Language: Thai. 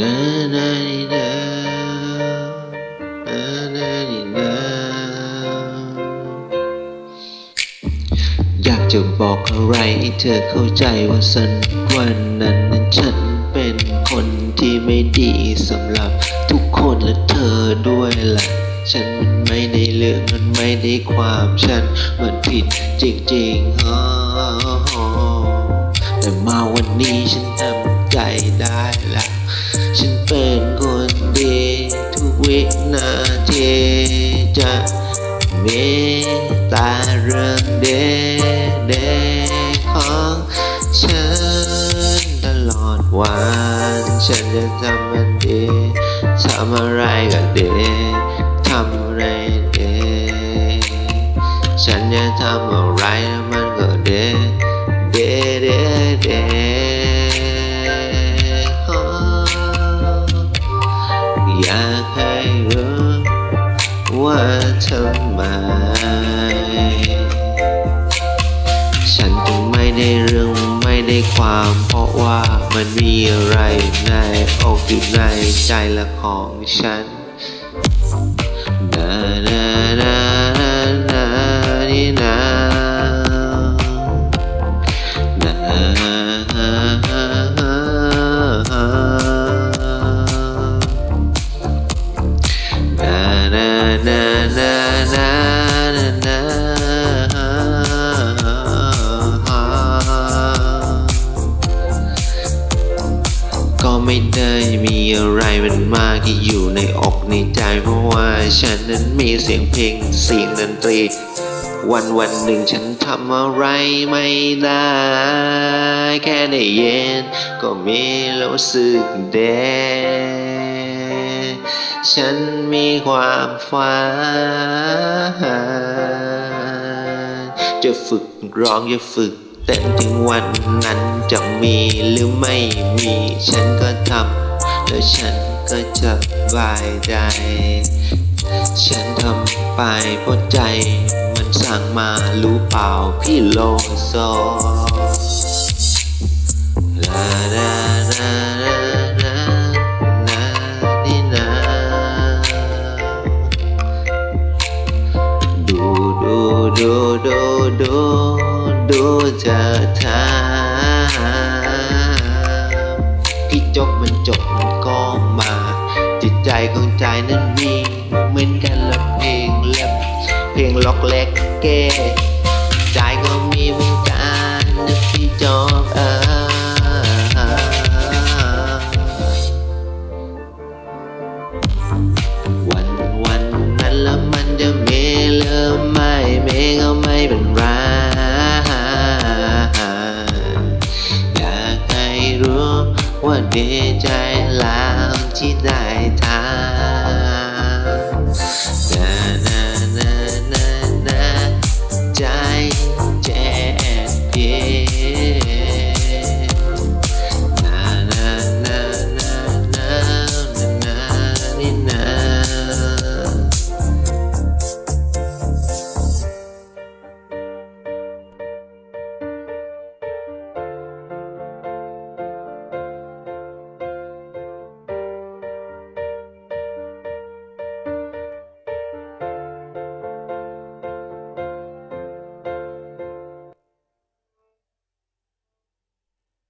นานานีนานานานีนาอยากจะบอกอะไรให้เธอเข้าใจว่าสันวันนั้นนั้นฉันเป็นคนที่ไม่ดีสำหรับทุกคนและเธอด้วยล่ะ ฉันมันไม่ได้เรื่องมันไม่ได้ความฉันมันผิดจริงๆฮะแต่มาวันนี้ฉันทำใจได้ละ เป็นคนดีทุกวินาทีจะเมตตาเรื่องเดเดของฉันตลอดวันฉันจะทำมันดีทำอะไรก็ดีทำอะไรดีฉันจะทำอะไรมันก็เดเดเดเด ไม ฉันจึงไม่ได้เรื่องไม่ได้ความ เพราะว่ามันมีอะไรในอกอยู่ในใจละของฉันนานา มีอะไรมันมากที่อยู่ในอกในใจ เพราะว่าฉันนั้นมีเสียงเพลงเสียงดนตรี วันวันหนึ่งฉันทำอะไรไม่ได้ แค่ได้เยินก็มีรู้สึกเดฉันมีความฝันจะฝึกร้องจะฝึกเต้นถึงวันนั้นจะมีหรือไม่มีฉันก็ทำ แล้วฉันก็จะบายใจฉันทำไปเพราะใจ มันสั่งมารู้เปล่าพี่โลโซลาลาลาลาลานานี่นาดูดูดูดูดูดูเธอทำพี่ จบมันจบมันก็มา จิตใจของใจนั้นมีเหมือนกันละเพลงเล็บเพลงล็อกเล็กเก้ใจก็ 别再浪迹在